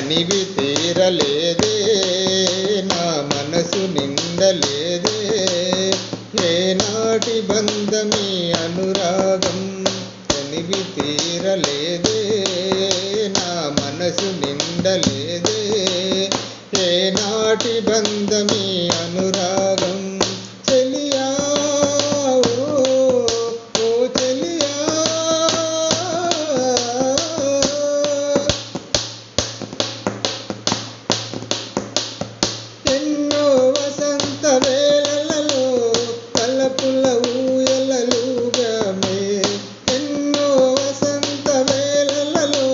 తనివి తీరలేదే నా మనసు నిండలేదే. ఏనాటి బంధమీ అనురాగం తనివి తీరలేదే నా మనసు నిండలేదే. ఏనాటి బంధమీ కలపుల ఊయలలుగామే ఎన్నో వసంత వేళలలో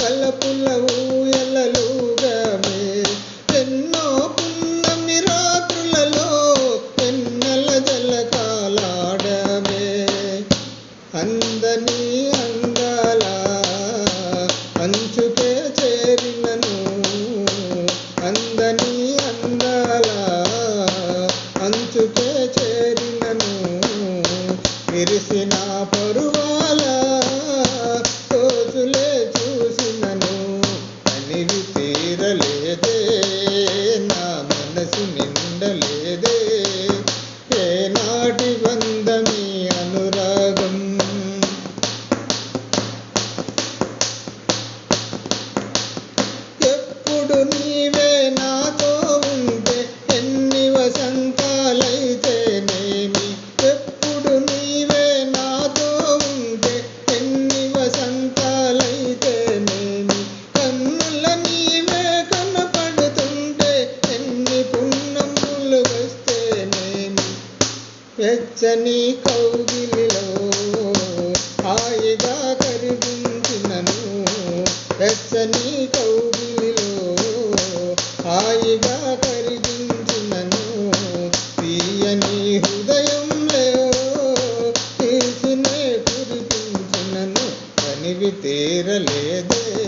కలపుల ఊయలలుగామే ఎన్నో పున్నమి రాత్రులలో ఎన్నెల జలకాలాడమే. అందని అందాల అంచుకే చేరినను అందని అందాల అంచుకే చేరినను విరిసిన పరువాల రోజులే చూసినను అనివి తీరలేదే నా మనసు నిండలేదే. ఏనాటి బంధమీ అనురాగం? ఎప్పుడు నీవే నాతో ఉంటే ఎన్ని వసంతాలై పచ్చని కౌగిలిలో హాయిగా కరిగించినను. వెచ్చని కౌగిలిలో హాయిగా కరిగించినను. తీయని హృదయంలో తీసినే కురిపించినను. కనివి తీరలేదే